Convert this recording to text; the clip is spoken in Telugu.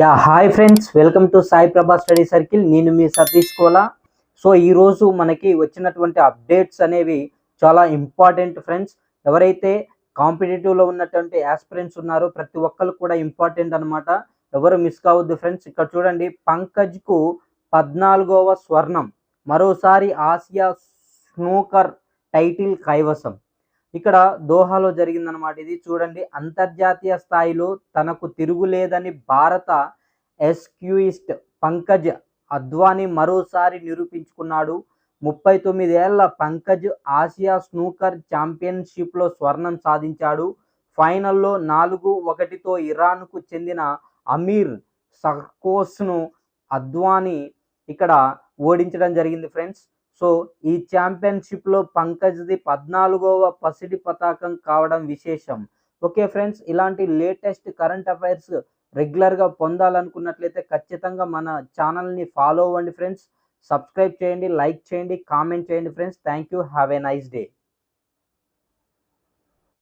Yeah hi friends. Welcome to Sai Prabha study circle. నేను మీ సతీష్ కోలా. సో ఈరోజు మనకి వచ్చినటువంటి అప్డేట్స్ అనేవి చాలా ఇంపార్టెంట్ ఫ్రెండ్స్. ఎవరైతే కాంపిటేటివ్లో ఉన్నటువంటి యాస్పిరెంట్స్ ఉన్నారో ప్రతి ఒక్కరు కూడా ఇంపార్టెంట్ అన్నమాట. ఎవరు మిస్ కావద్దు ఫ్రెండ్స్. ఇక్కడ చూడండి పంకజ్కు పద్నాలుగవ స్వర్ణం. మరోసారి ఆసియా స్నూకర్ టైటిల్ కైవసం. ఇక్కడ దోహాలో జరిగిందనమాట ఇది. చూడండి అంతర్జాతీయ స్థాయిలో తనకు తిరుగులేదని భారత ఎస్క్యూయిస్ట్ పంకజ్ అద్వానీ మరోసారి నిరూపించుకున్నాడు. ముప్పై తొమ్మిదేళ్ళ పంకజ్ ఆసియా స్నూకర్ ఛాంపియన్షిప్లో స్వర్ణం సాధించాడు. ఫైనల్లో నాలుగు ఒకటితో ఇరాన్కు చెందిన అమీర్ సర్కోస్ను అద్వానీ ఇక్కడ ఓడించడం జరిగింది ఫ్రెండ్స్. సో ఈ ఛాంపియన్షిప్లో పంకజ్ది పద్నాలుగవ పసిడి పతాకం కావడం విశేషం. ఓకే ఫ్రెండ్స్ ఇలాంటి లేటెస్ట్ కరెంట్ అఫైర్స్ రెగ్యులర్గా పొందాలనుకున్నట్లయితే ఖచ్చితంగా మన ఛానల్ని ఫాలో అవ్వండి ఫ్రెండ్స్. సబ్స్క్రైబ్ చేయండి లైక్ చేయండి కామెంట్ చేయండి friends. Thank you have a nice day.